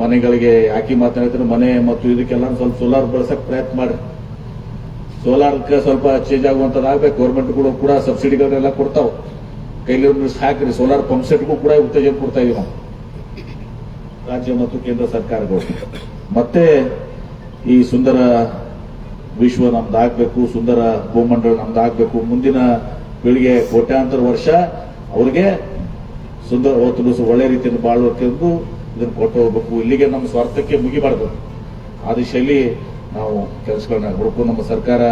ಮನೆಗಳಿಗೆ ಹಾಕಿ ಮಾತನಾಡ್ತಾರೆ ಮನೆ ಮತ್ತು ಇದಕ್ಕೆಲ್ಲ ಸ್ವಲ್ಪ ಸೋಲಾರ್ ಬಳಸಕ್ ಪ್ರಯತ್ನ ಮಾಡಿ ಸೋಲಾರ್ಗೆ ಸ್ವಲ್ಪ ಚೇಂಜ್ ಆಗುವಂತದ್ದು ಆಗಬೇಕು. ಗೌರ್ಮೆಂಟ್ ಕೂಡ ಸಬ್ಸಿಡಿಗಳನ್ನೆಲ್ಲ ಕೊಡ್ತಾವ. ಕೈಲಿ ಹಾಕ್ರಿ ಸೋಲಾರ್ ಪಂಪ್ ಸೆಟ್ಗೂ ಕೂಡ ಉತ್ತೇಜನ ಕೊಡ್ತಾ ಇದೀವಿ ನಾವು. ರಾಜ್ಯ ಮತ್ತು ಕೇಂದ್ರ ಸರ್ಕಾರಗಳು. ಮತ್ತೆ ಈ ಸುಂದರ ವಿಶ್ವ ನಮ್ದಾಗಬೇಕು ಸುಂದರ ಭೂಮಂಡಲ ನಮ್ದಾಗಬೇಕು ಮುಂದಿನ ಪೀಳಿಗೆ ಕೋಟ್ಯಾಂತರ ವರ್ಷ ಅವ್ರಿಗೆ ಸುಂದರ ಹೊತ್ತು ಒಳ್ಳೆ ರೀತಿಯಲ್ಲಿ ಬಾಳುವಕ್ಕೆಂದು ಇದನ್ನು ಕೊಟ್ಟು ಹೋಗ್ಬೇಕು. ಇಲ್ಲಿಗೆ ನಮ್ಮ ಸ್ವಾರ್ಥಕ್ಕೆ ಮುಗಿಬಾರ್ದು. ಆ ದಿಶೆಯಲ್ಲಿ ನಾವು ಕೆಲಸಗಳನ್ನ ಹುಡುಕು. ನಮ್ಮ ಸರ್ಕಾರ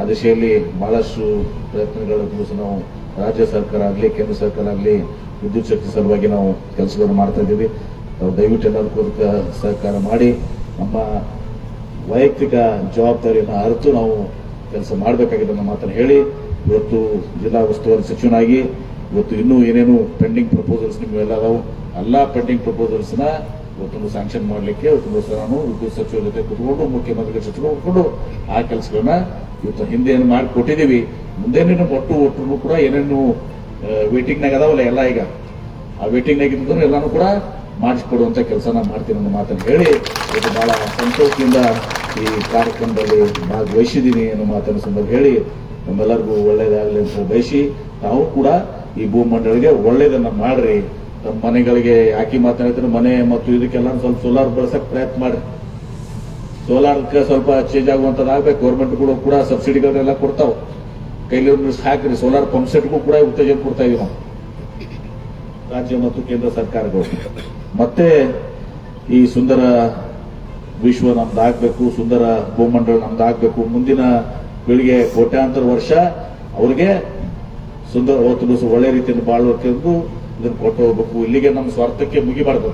ಆ ದಿಶೆಯಲ್ಲಿ ಬಹಳಷ್ಟು ಪ್ರಯತ್ನಗಳನ್ನು ಸಹ ನಾವು ರಾಜ್ಯ ಸರ್ಕಾರ ಆಗಲಿ, ಕೇಂದ್ರ ಸರ್ಕಾರ ಆಗಲಿ ವಿದ್ಯುತ್ ಶಕ್ತಿ ಸಲುವಾಗಿ ನಾವು ಕೆಲಸಗಳನ್ನು ಮಾಡ್ತಾ ಇದ್ದೀವಿ. ನಾವು ದಯವಿಟ್ಟು ಎಲ್ಲರೂ ಕೂಡ ಸಹಕಾರ ಮಾಡಿ, ನಮ್ಮ ವೈಯಕ್ತಿಕ ಜವಾಬ್ದಾರಿಯನ್ನು ಅರಿತು ನಾವು ಕೆಲಸ ಮಾಡಬೇಕಾಗಿದೆ ಅನ್ನೋ ಮಾತನ್ನು ಹೇಳಿ, ಇವತ್ತು ಜಿಲ್ಲಾ ಉಸ್ತುವಾರಿ ಸಚಿವನಾಗಿ ಇವತ್ತು ಇನ್ನೂ ಏನೇನು ಪೆಂಡಿಂಗ್ ಪ್ರಪೋಸಲ್ಸ್ ನಿಮ್ಗೆಲ್ಲ ಅದಾವು. ಎಲ್ಲ ಪೆಂಡಿಂಗ್ ಪ್ರಪೋಸಲ್ಸ್ನ ಇವತ್ತೊಂದು ಸ್ಯಾಂಕ್ಷನ್ ಮಾಡಲಿಕ್ಕೆ ಇವತ್ತೊಂದು ನಾನು ವಿದ್ಯುತ್ ಸಚಿವರ ಜೊತೆ ಕುತ್ಕೊಂಡು ಮುಖ್ಯಮಂತ್ರಿ ಸಚಿವರು ಕೂತ್ಕೊಂಡು ಆ ಕೆಲಸಗಳನ್ನ ಇವತ್ತು ಹಿಂದೆ ಏನು ಮಾಡಿ ಕೊಟ್ಟಿದ್ದೀವಿ ಮುಂದೇನೇನು ಒಟ್ಟು ಒಟ್ಟು ಕೂಡ ಏನೇನು ವೇಟಿಂಗ್ನಾಗ ಅದಾವಲ್ಲ ಎಲ್ಲ ಈಗ. ಆ ವೇಟಿಂಗ್ನಾಗ ಇದ್ದದ್ದು ಎಲ್ಲಾನು ಕೂಡ ಮಾಡಿಸ್ಕೊಡುವಂತ ಕೆಲಸನ ಮಾಡ್ತೀನಿ ಅನ್ನೋ ಮಾತನ್ನು ಹೇಳಿ ಇದು ಬಹಳ ಸಂತೋಷದಿಂದ ಈ ಕಾರ್ಯಕ್ರಮದಲ್ಲಿ ಭಾಗವಹಿಸಿದ್ದೀನಿ ಅನ್ನೋ ಮಾತನ್ನು ಸಂದರ್ಭ ಹೇಳಿ ನಮ್ಮೆಲ್ಲರಿಗೂ ಒಳ್ಳೇದಾಗಲಿ ಅಂತ ಬಯಸಿ ನಾವು ಕೂಡ ಈ ಭೂಮಂಡಳಿಗೆ ಒಳ್ಳೇದನ್ನ ಮಾಡ್ರಿ. ನಮ್ಮ ಮನೆಗಳಿಗೆ ಯಾಕೆ ಮಾತಾಡಿದ್ರೆ ಮನೆ ಮತ್ತು ಇದಕ್ಕೆಲ್ಲ ಸ್ವಲ್ಪ ಸೋಲಾರ್ ಬಳಸಕ್ ಪ್ರಯತ್ನ ಮಾಡಿ ಸೋಲಾರ್ಗೆ ಸ್ವಲ್ಪ ಚೇಂಜ್ ಆಗುವಂತದ್ದು ಆಗ್ಬೇಕು. ಗೌರ್ಮೆಂಟ್ ಕೂಡ ಕೂಡ ಸಬ್ಸಿಡಿಗಳನ್ನೆಲ್ಲ ಕೊಡ್ತಾವ. ಕೈಲಿ ಹಾಕ್ರಿ ಸೋಲಾರ್ ಪಂಪ್ ಸೆಟ್ಗೂ ಕೂಡ ಉತ್ತೇಜನ ಕೊಡ್ತಾ ಇದೀವಿ ನಾವು. ರಾಜ್ಯ ಮತ್ತು ಕೇಂದ್ರ ಸರ್ಕಾರಗಳು. ಮತ್ತೆ ಈ ಸುಂದರ ವಿಶ್ವ ನಮ್ದಾಗಬೇಕು, ಸುಂದರ ಭೂಮಂಡಳ ನಮ್ದಾಗಬೇಕು. ಮುಂದಿನ ಪೀಳಿಗೆ ಕೋಟ್ಯಾಂತರ ವರ್ಷ ಅವ್ರಿಗೆ ಸುಂದರ ಹೊತ್ತು ಒಳ್ಳೆ ರೀತಿಯಲ್ಲಿ ಬಾಳುವಕ್ಕೆಂದು ಇದನ್ನು ಕೊಟ್ಟು ಹೋಗ್ಬೇಕು. ಇಲ್ಲಿಗೆ ನಮ್ಮ ಸ್ವಾರ್ಥಕ್ಕೆ ಮುಗಿಬಾರ್ದು.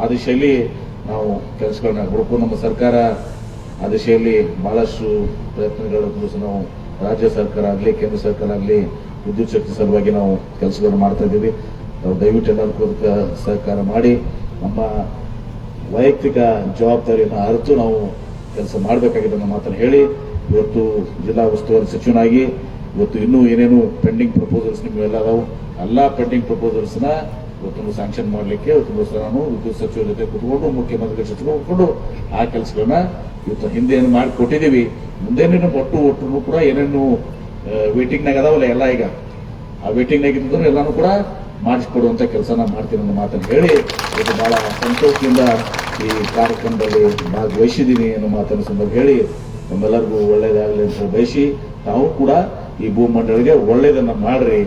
ಆ ದಿಶೆಯಲ್ಲಿ ನಾವು ಕೆಲಸಗಳನ್ನ ಹುಡುಕು. ನಮ್ಮ ಸರ್ಕಾರ ಆ ದಿಶೆಯಲ್ಲಿ ಬಹಳಷ್ಟು ಪ್ರಯತ್ನಗಳು ನಾವು ರಾಜ್ಯ ಸರ್ಕಾರ ಆಗಲಿ, ಕೇಂದ್ರ ಸರ್ಕಾರ ಆಗಲಿ ವಿದ್ಯುತ್ ಶಕ್ತಿ ಸಲುವಾಗಿ ನಾವು ಕೆಲಸಗಳನ್ನು ಮಾಡ್ತಾ ಇದ್ದೀವಿ. ನಾವು ದಯವಿಟ್ಟು ಎಲ್ಲರಿಗೂ ಸಹಕಾರ ಮಾಡಿ, ನಮ್ಮ ವೈಯಕ್ತಿಕ ಜವಾಬ್ದಾರಿಯನ್ನು ಅರಿತು ನಾವು ಕೆಲಸ ಮಾಡಬೇಕಾಗಿದೆ ಅನ್ನೋ ಮಾತನ್ನು ಹೇಳಿ ಇವತ್ತು ಜಿಲ್ಲಾ ಉಸ್ತುವಾರಿ ಸಚಿವನಾಗಿ, ಇವತ್ತು ಇನ್ನೂ ಏನೇನು ಪೆಂಡಿಂಗ್ ಪ್ರಪೋಸಲ್ಸ್ ನಿಮ್ಗೆಲ್ಲ ಅದಾವು. ಎಲ್ಲ ಪೆಂಡಿಂಗ್ ಪ್ರಪೋಸಲ್ಸ್ನ ಇವತ್ತು ಸ್ಯಾಂಕ್ಷನ್ ಮಾಡಲಿಕ್ಕೆ ಇವತ್ತು ನಾನು ವಿದ್ಯುತ್ ಸಚಿವರ ಜೊತೆ ಕೂತ್ಕೊಂಡು ಮುಖ್ಯಮಂತ್ರಿ ಸಚಿವರು ಕುತ್ಕೊಂಡು ಆ ಕೆಲಸಗಳನ್ನ ಇವತ್ತು ಹಿಂದೆ ಏನು ಮಾಡಿ ಕೊಟ್ಟಿದ್ದೀವಿ ಮುಂದೇನೇನು ಒಟ್ಟು ಒಟ್ಟು ಕೂಡ ಏನೇನು ವೇಟಿಂಗ್ನಾಗ ಅದಾವಲ್ಲ ಎಲ್ಲ ಈಗ, ಆ ವೇಟಿಂಗ್ನಾಗ ಇದ್ದರೂ ಎಲ್ಲಾನು ಕೂಡ ಮಾಡಿಸ್ಕೊಡುವಂತ ಕೆಲಸನ ಮಾಡ್ತೀನಿ ಅನ್ನೋ ಮಾತನ್ನು ಹೇಳಿ ಇದು ಬಹಳ ಸಂತೋಷದಿಂದ ಈ ಕಾರ್ಯಕ್ರಮದಲ್ಲಿ ಭಾಗವಹಿಸಿದ್ದೀನಿ ಅನ್ನೋ ಮಾತನ್ನು ಸಂದರ್ಭ ಹೇಳಿ. ನಮ್ಮೆಲ್ಲರಿಗೂ ಒಳ್ಳೇದಾಗಲಿ ಅಂತ ಬಯಸಿ ನಾವು ಕೂಡ ಈ ಭೂಮಂಡಳಿಗೆ ಒಳ್ಳೇದನ್ನು ಮಾಡ್ರಿ.